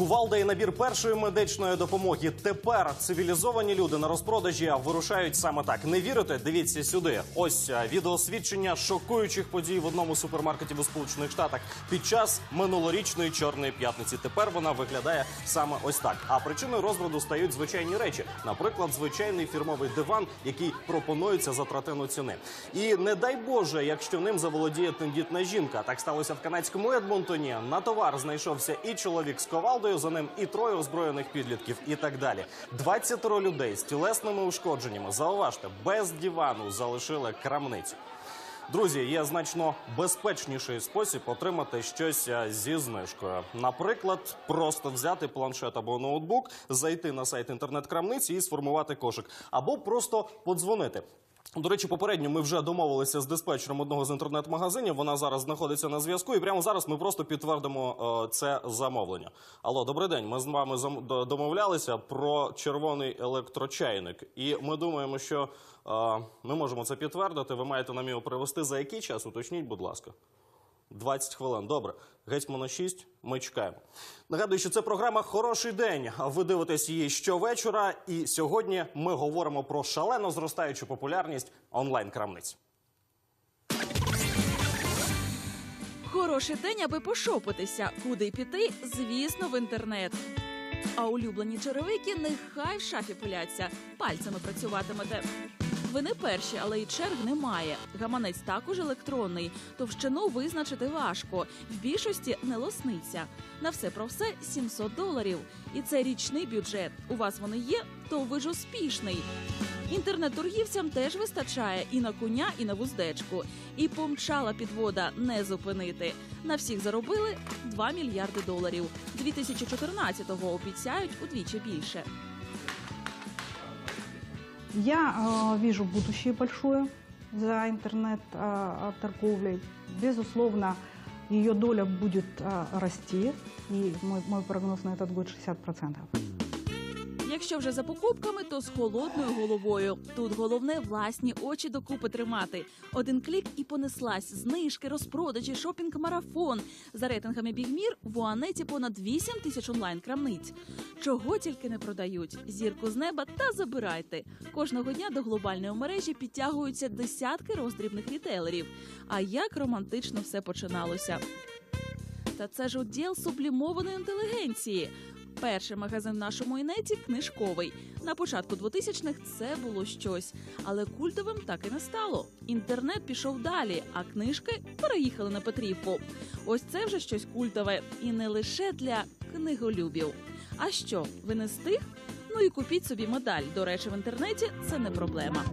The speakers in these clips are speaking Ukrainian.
Кувалда і набір першої медичної допомоги. Тепер цивілізовані люди на розпродажі вирушають саме так. Не вірите? Дивіться сюди. Ось е, відеосвідчення шокуючих подій в одному супермаркеті у Сполучених Штатах під час минулорічної чорної п'ятниці. Тепер вона виглядає саме ось так. А причиною розбраду стають звичайні речі, наприклад, звичайний фірмовий диван, який пропонується за третину ціни. І не дай Боже, якщо ним заволодіє тендітна жінка. Так сталося в канадському Едмонтоні. На товар знайшовся і чоловік з ковалдою, за ним і троє озброєних підлітків, і так далі. 20 людей з тілесними ушкодженнями. Зауважте, без дивану залишили крамницю. Друзі, є значно безпечніший спосіб отримати щось е, зі знижкою. Наприклад, просто взяти планшет або ноутбук, зайти на сайт інтернет-крамниці і сформувати кошик, або просто подзвонити. До речі, попередньо ми вже домовилися з диспетчером одного з інтернет-магазинів. Вона зараз знаходиться на зв'язку, і прямо зараз ми просто підтвердимо е, це замовлення. Алло, добрий день. Ми з вами домовлялися про червоний електрочайник, і ми думаємо, що е, ми можемо це підтвердити. Ви маєте нам його привезти за який час? Уточніть, будь ласка. 20 хвилин. Добре. Гетьмана 6. Ми чекаємо. Нагадую, що це програма Хороший день. Ви дивитесь її щовечора. І сьогодні ми говоримо про шалено зростаючу популярність онлайн-крамниць. Хороший день, аби пошопитися. Куди піти? Звісно, в інтернет. А улюблені черевики нехай в шафі пиляться, пальцями працюватимете. Ви не перші, але і черг немає. Гаманець також електронний. Товщину визначити важко. В більшості не лосниця. На все про все 700 доларів. І це річний бюджет. У вас вони є, то ви ж успішний. Інтернет-торгівцям теж вистачає і на коня, і на вуздечку. І помчала підвода не зупинити. На всіх заробили 2 мільярди доларів. 2014-го обіцяють удвічі більше. Я э, вижу будущее большое за интернет-торговлей. Безусловно, ее доля будет э, расти, и мой, мой прогноз на этот год 60%. Якщо вже за покупками, то з холодною головою. Тут головне власні очі докупи тримати. Один клік і понеслась. Знижки, розпродажі, шопінг-марафон. За рейтингами Бігмір в Уанеті понад 8 тисяч онлайн-крамниць. Чого тільки не продають. Зірку з неба та забирайте. Кожного дня до глобальної мережі підтягуються десятки роздрібних рітейлерів. А як романтично все починалося. Та це ж уділ сублімованої інтелігенції. Перший магазин в нашому інеті книжковий. На початку 2000-х це було щось, але культовим так і не стало. Інтернет пішов далі, а книжки переїхали на Петрівку. Ось це вже щось культове, і не лише для книголюбів. А що, ви не з тих? Ну і купіть собі медаль. До речі, в інтернеті це не проблема.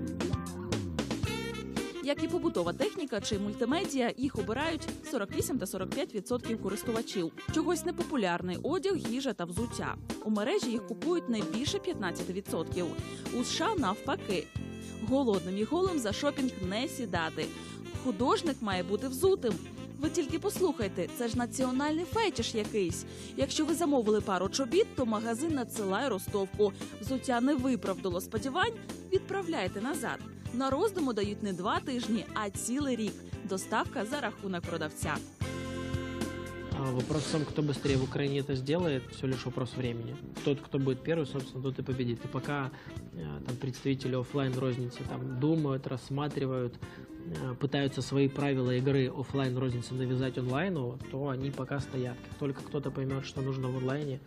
Як і побутова техніка чи мультимедіа, їх обирають 48 та 45% користувачів. Чогось непопулярний одяг, їжа та взуття. У мережі їх купують не більше 15%. У США навпаки. Голодним і голим за шопінг не сідати. Художник має бути взутим. Ви тільки послухайте, це ж національний фетіш якийсь. Якщо ви замовили пару чобіт, то магазин надсилає ростовку. Взуття не виправдало сподівань, відправляйте назад. На роздуму дають не два тижні, а цілий рік. Доставка за рахунок продавця. А Вопрос в том, кто быстрее в Украине это сделает, все лишь вопрос времени. Тот, кто будет первый, собственно, тот и победит. И пока э, там представители оффлайн розницы там думают, рассматривают, э, пытаются свои правила игры оффлайн розницы навязать онлайну, то они пока стоят. Как только кто-то поймет, что нужно в онлайне,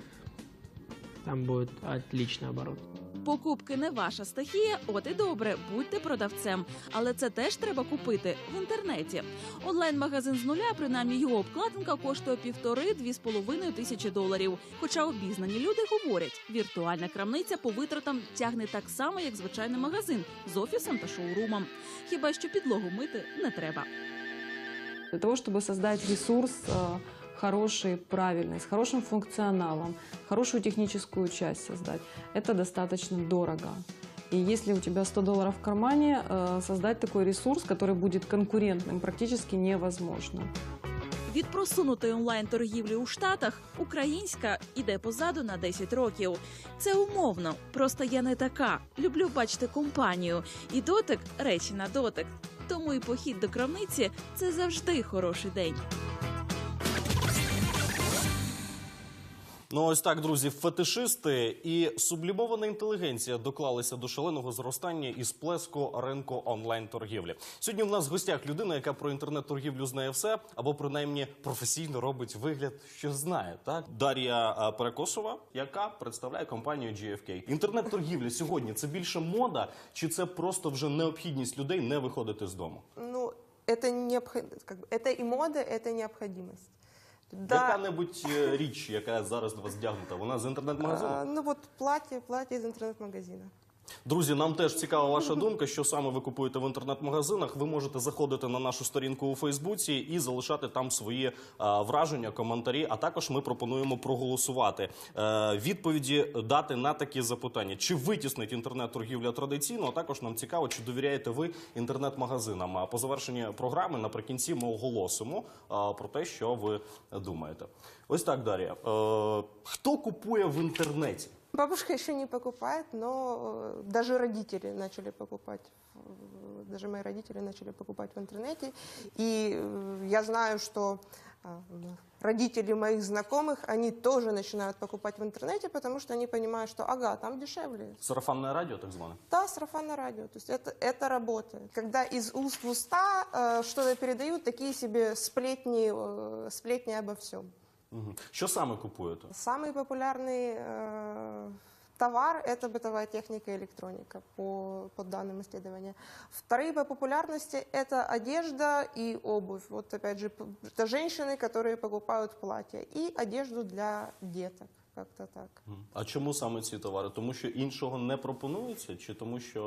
там будет отличный оборот. Покупки не ваша стихія, от і добре, будьте продавцем. Але це теж треба купити в інтернеті. Онлайн-магазин з нуля, принаймні його обкладинка коштує півтори-дві з половиною тисячі доларів. Хоча обізнані люди говорять, віртуальна крамниця по витратам тягне так само, як звичайний магазин з офісом та шоурумом. Хіба що підлогу мити не треба. Для того, чтобы создать ресурс хороший, правильный, с хорошим функционалом, хорошую техническую часть создать, это достаточно дорого. И если у тебя 100 долларов в кармане, э, создать такой ресурс, который будет конкурентным, практически невозможно. Від просунутої онлайн-торгівлі у Штатах українська іде позаду на 10 років. Це умовно. Просто я не така. Люблю бачити компанію. І дотик речі на дотик. Тому і похід до крамниці це завжди хороший день. Ну ось так, друзі, фетишисти і сублімована інтелігенція доклалися до шаленого зростання і сплеску ринку онлайн-торгівлі. Сьогодні в нас в гостях людина, яка про інтернет-торгівлю знає все, або принаймні професійно робить вигляд, що знає. Так Дар'я а, Перекосова, яка представляє компанію GFK. Інтернет-торгівля сьогодні це більше мода, чи це просто вже необхідність людей не виходити з дому? Ну, это, необход... как бы, это и мода, это необходимость. Яка-небудь е, річ, яка зараз до вас вдягнута, вона з інтернет-магазину? А, ну вот платье, платье з интернет-магазина. Друзі, нам теж цікава ваша думка, що саме ви купуєте в інтернет-магазинах. Ви можете заходити на нашу сторінку у Фейсбуці і залишати там свої а, враження, коментарі. А також ми пропонуємо проголосувати е, відповіді дати на такі запитання: чи витіснить інтернет-торгівля традиційно? А також нам цікаво, чи довіряєте ви інтернет-магазинам. А по завершенні програми наприкінці ми оголосимо а, про те, що ви думаєте. Ось так, Дар'я. Е, хто купує в інтернеті? Бабушка еще не покупает, но э, даже родители начали покупать. э, Даже мои родители начали покупать в интернете. И э, я знаю, что родители моих знакомых, они тоже начинают покупать в интернете, потому что они понимают, что ага, там дешевле. Сарафанне радіо, так зване. Да, сарафанное радио. То есть это, это работает. Когда из уст в уста э, что-то передают, такие себе сплетни, э, сплетни обо всем. Мгм. Що саме купуєте? Самый популярный э, товар – это бытовая техника и электроника, по, по данным исследования. Вторые по популярности – это одежда и обувь. Вот опять же, п- это женщины, которые покупают платья. И одежду для деток, как-то так. Мгм. А чому саме ці товари? Тому що іншого не пропонується, чи тому, що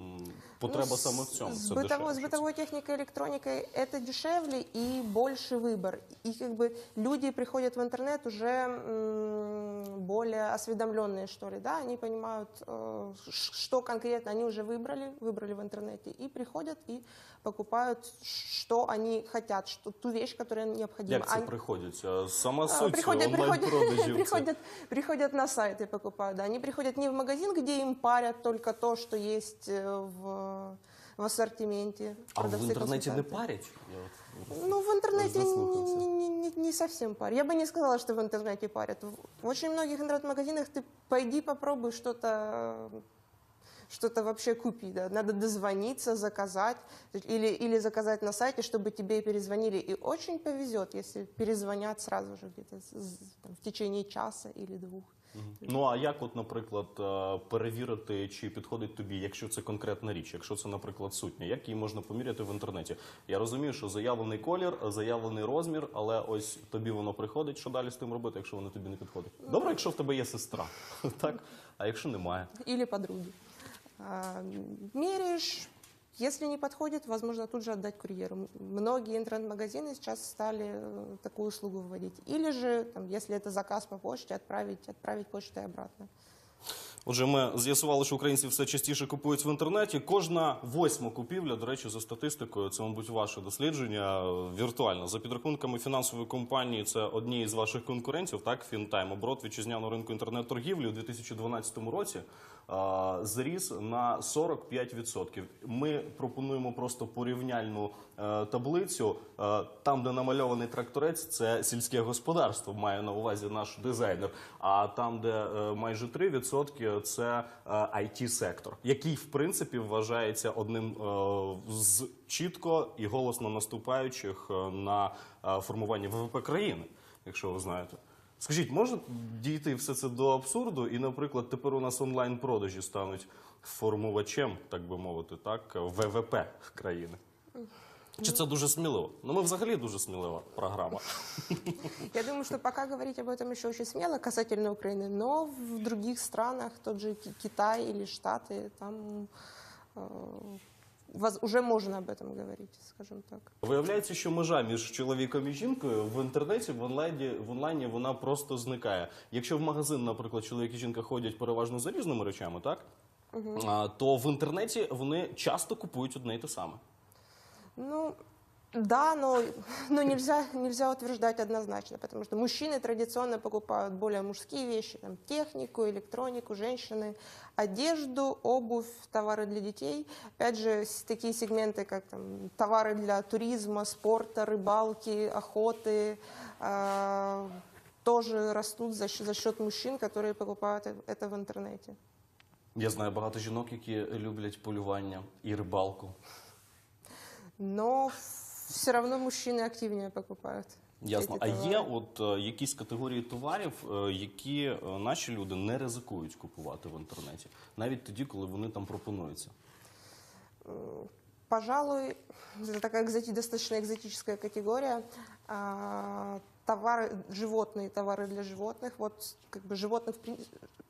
м, потреба Ну, саме в с- цьому? С, Це бытовой, дешевше. с бытовой техникой и электроникой это дешевле и больше выбор. И как бы люди приходят в интернет уже м, более осведомленные, что ли, да, они понимают, э, ш- что конкретно они уже выбрали, выбрали в интернете, и приходят и покупают, что они хотят, что, ту вещь, которая необходима. Як це Они- приходять? А Сама а, суть приходят, приходят, онлайн-продажів. це- приходят, приходят на сайт и покупают. Да. Они приходят не в магазин, где им парят только то, что есть э, в, в ассортименте. А в продавцы, інтернеті не консультанты. парять? Я от- Ну, в интернете Заслухался. не, не- не- не совсем парят. Я бы не сказала, что в интернете парят. В в очень многих интернет-магазинах ты пойди попробуй что-то что-то вообще купи, да. Надо дозвониться, заказать или, или заказать на сайте, чтобы тебе перезвонили. И очень повезет, если перезвонят сразу же где-то в течение часа или двух. Ну а як, от, наприклад, е, перевірити, чи підходить тобі, якщо це конкретна річ, якщо це, наприклад, сутня, як її можна поміряти в інтернеті? Я розумію, що заявлений колір, заявлений розмір, але ось тобі воно приходить. Що далі з тим робити, якщо воно тобі не підходить? Добре, якщо в тебе є сестра, так? А якщо немає? Или подруги А, Меряешь, если не подходит, возможно, тут же отдать курьеру. М- Многие интернет-магазины сейчас стали э, такую услугу вводить. Или же, там, если это заказ по почте, отправить, отправить почтой обратно. Отже, ми з'ясували, що українці все частіше купують в інтернеті. Кожна восьма купівля, до речі, за статистикою, це, мабуть, ваше дослідження віртуально. За підрахунками фінансової компанії, це одні із ваших конкурентів, так, Фінтайм. Оборот вітчизняного ринку інтернет-торгівлі у 2012 році зріс на 45%. Ми пропонуємо просто порівняльну е, таблицю. Е, там, де намальований тракторець, це сільське господарство, має на увазі наш дизайнер. А там, де е, майже 3%, це it сектор який в принципі вважається одним е, з чітко і голосно наступаючих е, на е, формування ВВП країни, якщо ви знаєте. Скажіть, може дійти все це до абсурду, і, наприклад, тепер у нас онлайн-продажі стануть формувачем, так би мовити, так, ВВП країни? Чи це дуже сміливо? Ну, ми взагалі дуже смілива програма. Я думаю, что пока говорить об этом еще очень смело касательно Украины, но в других странах, тот же Ки- Китай или Штаты, там э, воз- уже можно об этом говорить, скажем так. Виявляється, що межа між чоловіком і жінкою в інтернеті, в онлайні, в онлайні вона просто зникає. Якщо в магазин, наприклад, чоловік і жінка ходять переважно за різними речами, так? А, то в інтернеті вони часто купують одне й те саме. Ну, да, но, но нельзя, нельзя утверждать однозначно, потому что мужчины традиционно покупают более мужские вещи, там, технику, электронику, женщины, одежду, обувь, товары для детей. Опять же, с- такие сегменты, как там, товары для туризма, спорта, рыбалки, охоты, э, тоже растут за, щ- за счет мужчин, которые покупают э- это в интернете. Я знаю багато жінок, які люблять полювання і рибалку. Но все равно мужчины активнее покупают. Ясно. эти А товары. є от е, якісь категорії товарів, е, які е, наші люди не ризикують купувати в інтернеті, навіть тоді, коли вони там пропонуються. Пожалуй, это такая экзоти- достаточно экзотическая категория. А, товары, животные, товары для животных. Вот как бы животных в, прин-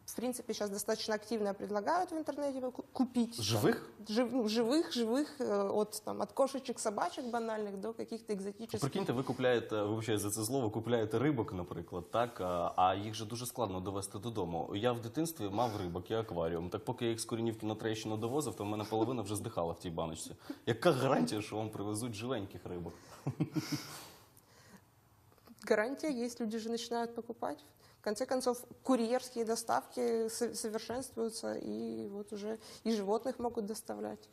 в принципе сейчас достаточно активно предлагают в интернете ку- купить. Живих? Жив- ну, живых, живых, э, от, там, от кошечек, собачек банальных до каких-то Ну, экзотических. Прикиньте, ви купляєте, вибачаю за це слово, купляєте рибок, наприклад, так, а, а їх же дуже складно довести додому. Я в дитинстві мав рибок і акваріум. Так поки я їх з корінівки на Троєщину довозив, то в мене половина вже здихала в тій баночці. Яка гарантія, що вам привезуть живеньких рибок? Гарантия есть, люди же начинают покупать. В конце концов, курьерские доставки со- совершенствуются, и вот уже и животных могут доставлять.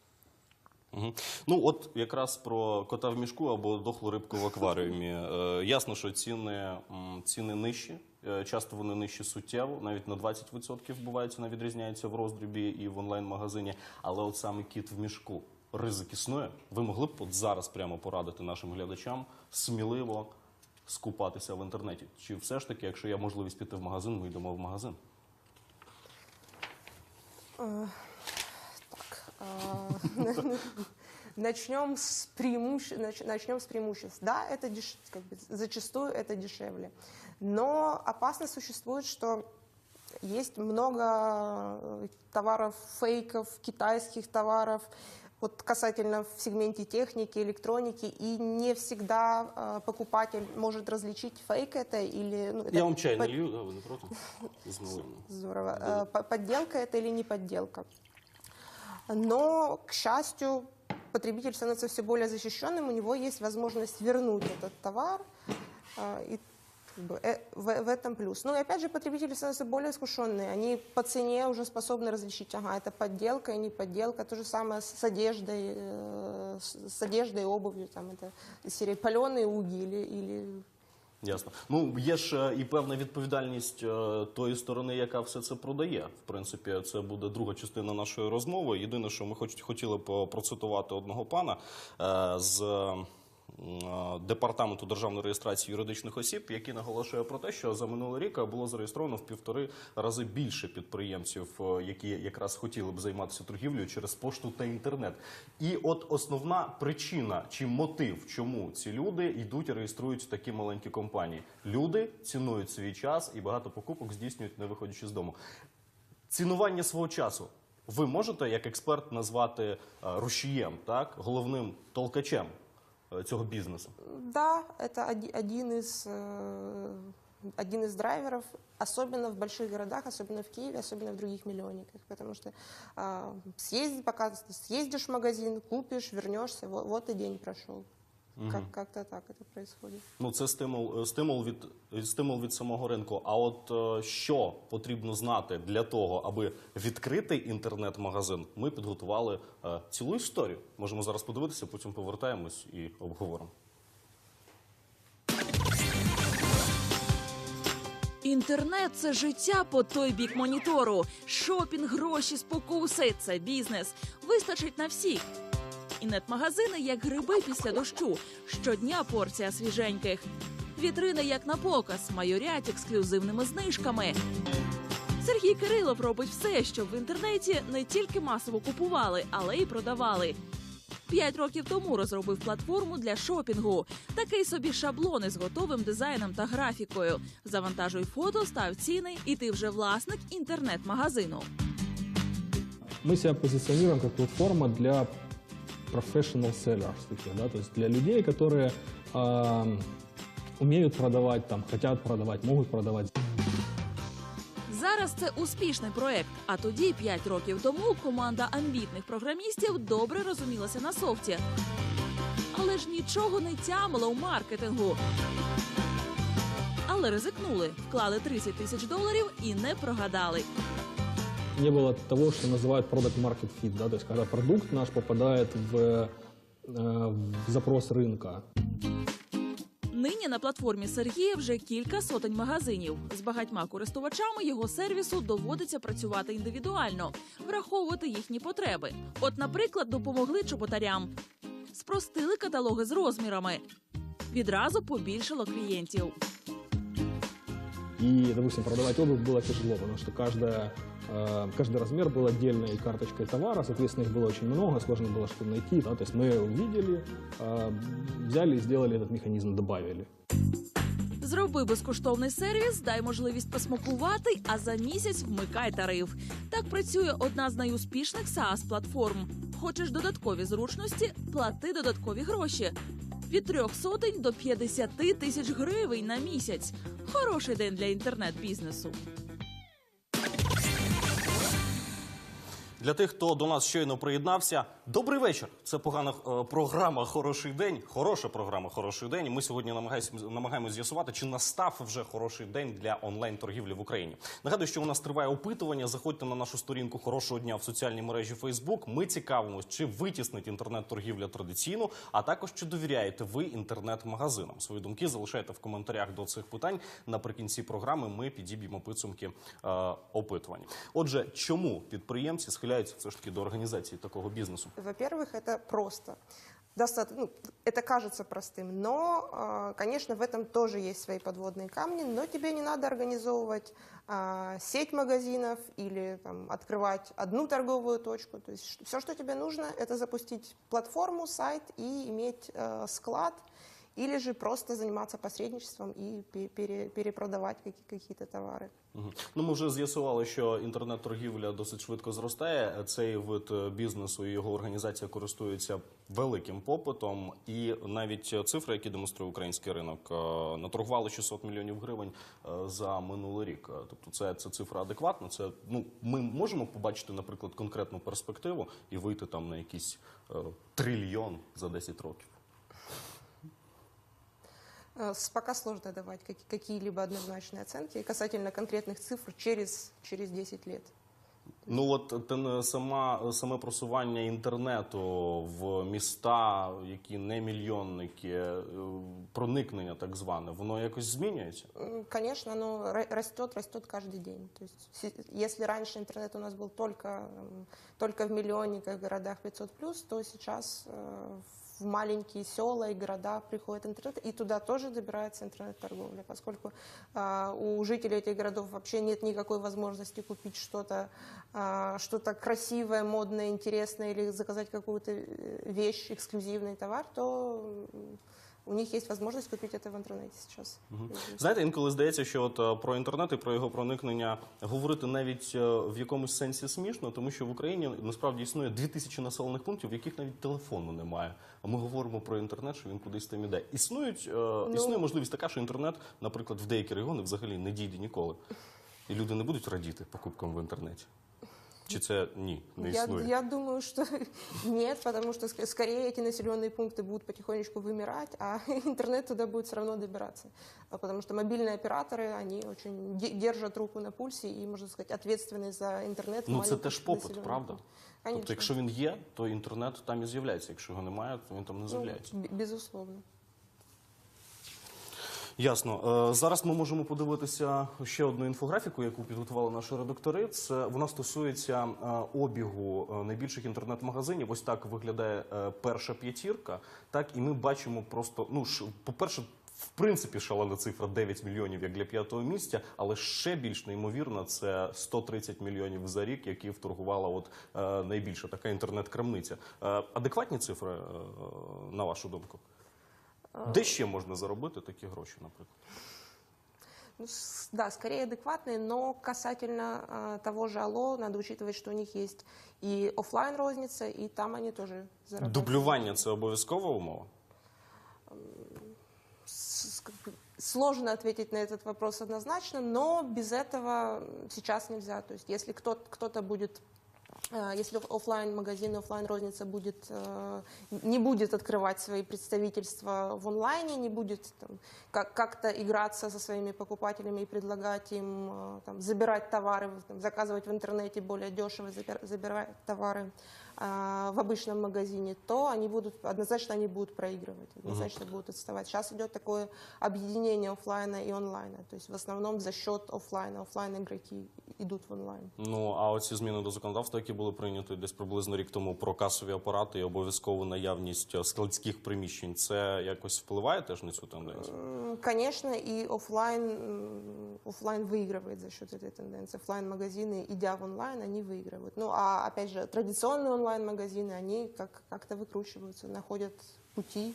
Мгм. Ну, от якраз про кота в мішку або дохлу рибку в акваріумі. Е, ясно, що ціни, ціни нижчі. Е, Часто вони нижчі суттєво, навіть на 20% бувають, ціна відрізняється в роздрібі і в онлайн-магазині. Але от саме кіт в мішку ризик існує. Ви могли б от зараз прямо порадити нашим глядачам сміливо скупатися в інтернеті? Чи все ж таки, якщо є можливість піти в магазин, ми йдемо в магазин? Так, а, начнем с, преимуще- нач- начнем с преимуществ. Да, это деш- как бы, зачастую это дешевле. Но опасность существует, что есть много э, товаров, фейков, китайских товаров, вот касательно в сегменте техники, электроники, и не всегда э, покупатель может различить, фейк это или... ну, это Я вам чай под- налью, да? З малином. Здорово. По- Подделка это или не подделка? Но, к счастью, потребитель становится все более защищенным, у него есть возможность вернуть этот товар. э, И в, в этом плюс. Ну и опять же, потребители становятся более искушенные. Они по цене уже способны различить, ага, это подделка и не подделка. То же самое с одеждой, э, с с одеждой, обувью. Там, это из серии паленые уги или, или Ясно. Ну є ж е, і певна відповідальність е, тої сторони, яка все це продає. В принципі, це буде друга частина нашої розмови. Єдине, що ми хоч, хотіли б е, процитувати одного пана е, з. Департаменту державної реєстрації юридичних осіб, який наголошує про те, що за минулий рік було зареєстровано в півтори рази більше підприємців, е, які якраз хотіли б займатися торгівлею через пошту та інтернет. І от основна причина чи мотив, чому ці люди йдуть і реєструють такі маленькі компанії. Люди цінують свій час і багато покупок здійснюють не виходячи з дому. Цінування свого часу. Ви можете як експерт назвати е, рушієм, так головним толкачем цього бізнесу. Да, это оди- один из, э, один из драйверов, особенно в больших городах, особенно в Киеве, особенно в других миллионниках, потому что а, съезди, пока ты съездишь в магазин, купишь, вернешься, вот, вот и день прошел. Как, как-то так это происходит. Ну, це стимул, е, стимул від стимул від самого ринку. А от е, що потрібно знати для того, аби відкрити інтернет-магазин, ми підготували е, цілу історію. Можемо зараз подивитися, потім повертаємось і обговоримо. Інтернет це життя по той бік монітору. Шопінг, гроші, спокуси це бізнес. Вистачить на всіх. Інет-магазини як гриби після дощу. Щодня порція свіженьких. Вітрини як на показ, майорять ексклюзивними знижками. Сергій Кирилов робить все, щоб в інтернеті не тільки масово купували, але й продавали. П'ять років тому розробив платформу для шопінгу. Такий собі шаблон із готовим дизайном та графікою. Завантажуй фото, став ціни, і ти вже власник інтернет-магазину. Мы себя позиционируем как платформа для professional sellers, таких, да, то есть для людей, которые ам, умеют продавать, там, хотят продавать, могут продавать. Зараз це успішний проект. А тоді, п'ять років тому, команда амбітних програмістів добре розумілася на софті. Але ж нічого не тямила у маркетингу. Але ризикнули, вклали 30 тисяч доларів і не прогадали Не было того, что называют product market fit, да, то есть когда продукт наш попадает в, э, в запрос рынка. Нині на платформі Сергія вже кілька сотень магазинів. З багатьма користувачами його сервісу доводиться працювати індивідуально, враховувати їхні потреби. От, наприклад, допомогли чоботарям, спростили каталоги з розмірами. Відразу побільшало клієнтів. И, допустим, продавать обувь было тяжело, потому что каждая, э, каждый размер был отдельной карточкой товара, соответственно, их было очень много, сложно было что найти. Да? То есть мы увидели, э, взяли и сделали этот механизм, добавили. Зроби безкоштовний сервіс, дай можливість посмакувати, а за місяць вмикай тариф. Так працює одна з найуспішних SaaS платформ. Хочеш додаткові зручності? Плати додаткові гроші. Від трьох сотень до 50 тисяч гривень на місяць. Хороший день для інтернет-бізнесу. Для тих, хто до нас щойно приєднався, добрий вечір. Це погана е, програма Хороший день. Хороша програма Хороший день. Ми сьогодні намагаємося намагаємось з'ясувати, чи настав вже хороший день для онлайн торгівлі в Україні. Нагадую, що у нас триває опитування. Заходьте на нашу сторінку хорошого дня в соціальній мережі Facebook. Ми цікавимось, чи витіснить інтернет-торгівля традиційну, а також чи довіряєте ви інтернет-магазинам. Свої думки залишайте в коментарях до цих питань. Наприкінці програми ми підіб'ємо підсумки е, опитування. Отже, чому підприємці схиляються все ж таки до організації такого бізнесу? Во-первых, это просто. Достаточно, ну, это кажется простым, но, э, конечно, в этом тоже есть свои подводные камни, но тебе не надо организовывать а, сеть магазинов или там, открывать одну торговую точку. То есть все, что тебе нужно, это запустить платформу, сайт и иметь э, склад, или же просто заниматься посредничеством и пе- пере- перепродавать какие- какие-то товары. Ну, ми вже з'ясували, що інтернет-торгівля досить швидко зростає. Цей вид е, бізнесу і його організація користуються великим попитом. І навіть цифри, які демонструє український ринок, е, наторгували 600 мільйонів гривень е, за минулий рік. Тобто, це, це цифра адекватна. Це ну ми можемо побачити, наприклад, конкретну перспективу і вийти там на якийсь е, трильйон за 10 років. Э, с- Пока сложно давать как- какие-либо однозначные оценки касательно конкретных цифр через, через 10 лет. Ну от те- сама саме просування інтернету в міста, які не мільйонники, е, проникнення так зване, воно якось змінюється. М, Конечно, оно ра- растет, растет каждый день. То есть, се- если раньше интернет у нас был только, м, только в миллионниках, городах 500+, то сейчас э, в маленькие села и города приходит интернет, и туда тоже добирается интернет-торговля, поскольку а, у жителей этих городов вообще нет никакой возможности купить что-то а, что-то красивое, модное, интересное или заказать какую-то э, вещь, эксклюзивный товар, то м, у них есть возможность купить это в интернете сейчас. Знаєте, інколи здається, що от е, про інтернет і про його проникнення говорити навіть е, в якомусь сенсі смішно, тому що в Україні насправді існує 2000 населених пунктів, в яких навіть телефону немає. А ми говоримо про інтернет, що він кудись там іде. Існують е, існує можливість така, що інтернет, наприклад, в деякі регіони взагалі не дійде ніколи. І люди не будуть радіти покупкам в інтернеті. Чи це ні, не Я, існує? я думаю, что нет, потому что ск- скорее эти населенные пункты будут потихонечку вымирать, а интернет туда будет все равно добираться. А Потому что мобильные операторы, они очень де- держат руку на пульсе и, можно сказать, ответственны за интернет. в Ну, це маленьких теж попит, населенных правда? пунктах. Тобто, Конечно. якщо він є, то інтернет там і з'являється. Якщо його немає, то він там не Ну, з'являється. б- безусловно. Ясно. Е, Зараз ми можемо подивитися ще одну інфографіку, яку підготували наші редактори. Це вона стосується е, обігу е, найбільших інтернет-магазинів. Ось так виглядає перша п'ятірка. Так, і ми бачимо просто, ну ж, по-перше. В принципі, шалена цифра 9 мільйонів як для п'ятого місця, але ще більш неймовірно це 130 мільйонів за рік, які вторгувала от е, найбільша така інтернет-крамниця. Е, адекватні цифри, е, на вашу думку? Де ще можна заробити такі гроші, наприклад? Ну, с- да, скорее адекватные, но касательно а, того же Алло, надо учитывать, что у них есть и оффлайн розница, и там они тоже зарабатывают. Дублювання це обов'язкова умова? С- как бы Сложно ответить на этот вопрос однозначно, но без этого сейчас нельзя. То есть если кто- кто-то будет Э, Если офлайн магазин, офлайн розница будет, э, не будет открывать свои представительства в онлайне, не будет как-то играться со своими покупателями и предлагать им э, там, забирать товары, там, заказывать в интернете более дешево, забир- забирать товары э, в обычном магазине, то они будут, однозначно они будут проигрывать, однозначно будут отставать. Сейчас идет такое объединение офлайна и онлайна, то есть в основном за счет офлайна, офлайн игроки идут в онлайн. Ну а оці зміни до законодавства, які були прийняті десь приблизно рік тому про касові апарати і обов'язкову наявність е, складських приміщень, це якось впливає теж на цю тенденцію? М, Конечно, и офлайн, м, офлайн выигрывает за счет этой тенденции. Офлайн-магазины, идя в онлайн, они выигрывают. Ну, а опять же, традиционные онлайн-магазины, они как- как-то выкручиваются, находят пути.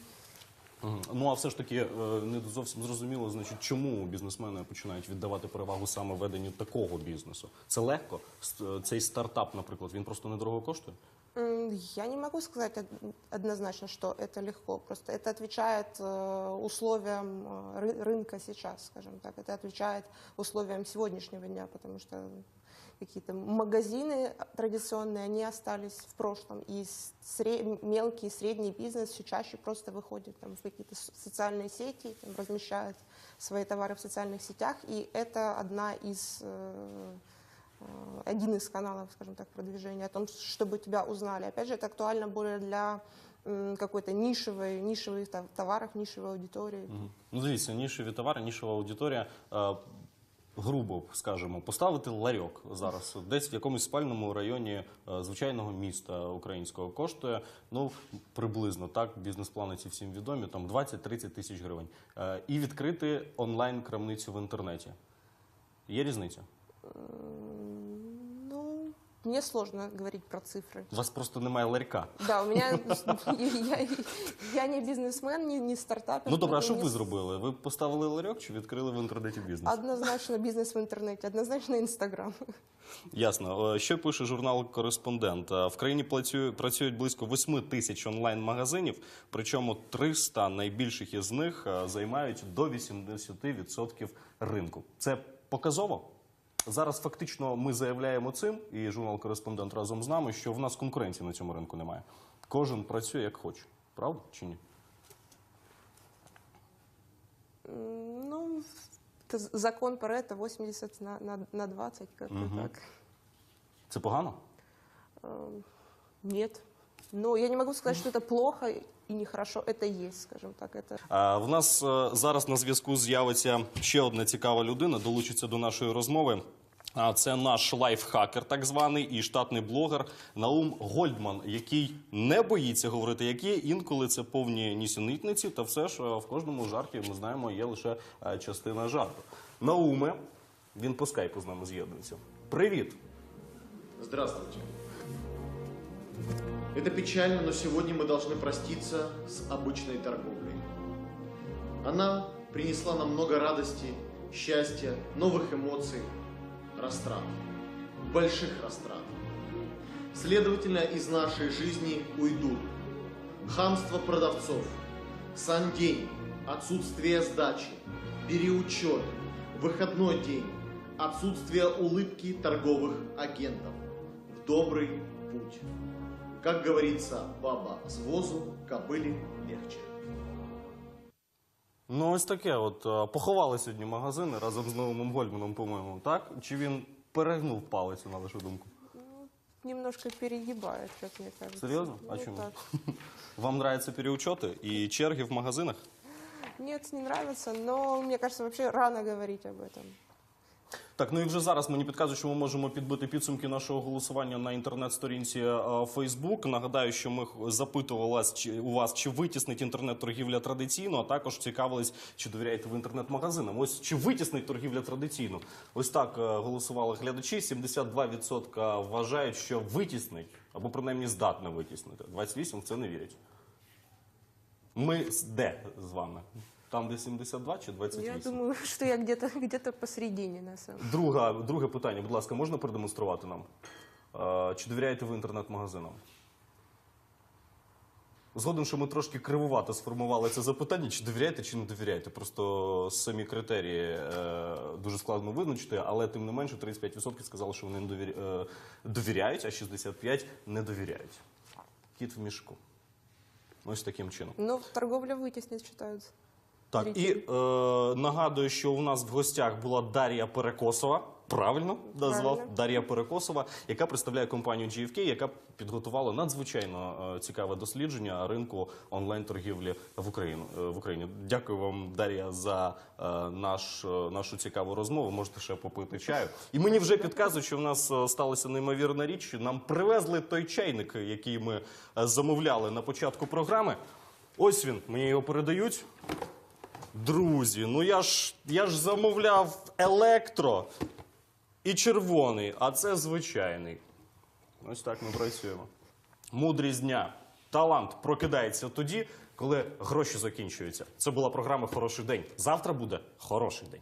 Мгм. Ну а все ж таки е, не зовсім зрозуміло, значить, чому бізнесмени починають віддавати перевагу саме веденню такого бізнесу. Це легко. С- е, Цей стартап, наприклад, він просто недорого коштує. М, Я не могу сказать од- однозначно, что это легко. Просто это отвечает э, условиям э, ры- рынка сейчас, скажем так. Это отвечает условиям сегодняшнего дня, потому что какие-то магазины традиционные, они остались в прошлом. И с- сре- мелкий, средний бизнес все чаще просто выходит там, в какие-то со- социальные сети, там, размещает свои товары в социальных сетях. И это одна из э, э, один из каналов, скажем так, продвижения, о том, чтобы тебя узнали. Опять же, это актуально более для м, какой-то нишевой, нишевых тов- товаров, нишевой аудитории. Мгм. Ну, дивіться, нішеві товари, нішева аудиторія. Е, грубо скажемо, поставити ларьок зараз десь в якомусь спальному районі е, звичайного міста українського коштує ну приблизно так. Бізнес-плани ці всім відомі, там 20-30 тисяч гривень. Е, і відкрити онлайн крамницю в інтернеті. Є різниця? Мне сложно говорить про цифры. У вас просто немає ларька. Да, у меня я, я не бизнесмен, не, не стартапер. Ну добре, а що б ви зробили? Ви поставили ларьок чи відкрили в інтернеті бізнес? Однозначно бизнес в интернете, однозначно Инстаграм. Ясно. Е, Що пише журнал Кореспондент? Е, В країні працюють близько 8 тисяч онлайн-магазинів, причому 300 найбільших із них е, займають до 80% ринку. Це показово. Зараз фактично ми заявляємо цим, і журнал Кореспондент разом з нами, що в нас конкуренції на цьому ринку немає. Кожен працює як хоче. Правда чи ні? М, Ну, это з- закон Паретта 80 на, на, на 20, как-то Мгм. так. Це погано? Эм, Нет. Но я не могу сказать, что это плохо и нехорошо. Это есть, скажем так. Это А, В нас е, зараз на зв'язку з'явиться ще одна цікава людина, долучиться до нашої розмови. А це наш лайфхакер, так званий, і штатний блогер Наум Гольдман, який не боїться говорити, як є. Інколи це повні нісенітниці, та все ж е, в кожному жарті ми знаємо, є лише е, частина жарту. Науме, він по скайпу з нами з'єднується. Привіт! Здравствуйте. Это печально, но сегодня мы должны проститься с обычной торговлей. Она принесла нам много радости, счастья, новых эмоций, растрат. Больших растрат. Следовательно, из нашей жизни уйдут хамство продавцов, сандень, отсутствие сдачи, переучет, выходной день, отсутствие улыбки торговых агентов в добрый путь. Как говорится, баба с возу кобыле легче. Ну, ось таке. От е, поховали сьогодні магазини разом з Новим Гольманом, по-моєму, так? Чи він перегнув палицю, на вашу думку? немножко перегибает, как мне кажется. Серьезно? А Ну, чему? так. Вам нравятся переучеты и черги в магазинах? Нет, не нравится, но мне кажется, вообще рано говорить об этом. Так, ну і вже зараз мені підказують, що ми можемо підбити підсумки нашого голосування на інтернет-сторінці е, Facebook. Нагадаю, що ми запитували у вас, чи витіснить інтернет-торгівля традиційну, а також цікавились, чи довіряєте ви інтернет-магазинам. Ось чи витіснить торгівля традиційну. Ось так е, голосували глядачі. 72% вважають, що витіснить, або принаймні здатне витіснити. 28% в це не вірять. Ми де з вами? Там, де 72 чи 28? Я думаю, что я где-то где посередине, на самом Друга, друге питання, будь ласка, можна продемонструвати нам? Е, Чи довіряєте ви інтернет-магазинам? Згоден, що ми трошки кривувато сформували це запитання, чи довіряєте, чи не довіряєте. Просто самі критерії е, дуже складно визначити, але тим не менше 35% сказали, що вони не довір... е, довіряють, а 65% не довіряють. Кіт в мішку. Ось таким чином. Ну, торговля вытеснит, считаются. Так, і е, нагадую, що у нас в гостях була Дар'я Перекосова. Правильно назвав. Дар'я Перекосова, яка представляє компанію GFK, яка підготувала надзвичайно е, цікаве дослідження ринку онлайн-торгівлі в Україну е, в Україні. Дякую вам, Дар'я, за е, наш, е, нашу цікаву розмову. Можете ще попити чаю. І мені вже підказують, що в нас е, сталася неймовірна річ. що Нам привезли той чайник, який ми е, замовляли на початку програми. Ось він, мені його передають. Друзі, ну я ж я ж замовляв електро і червоний, а це звичайний. Ось так ми працюємо. Мудрість дня. Талант прокидається тоді, коли гроші закінчуються. Це була програма Хороший день. Завтра буде хороший день.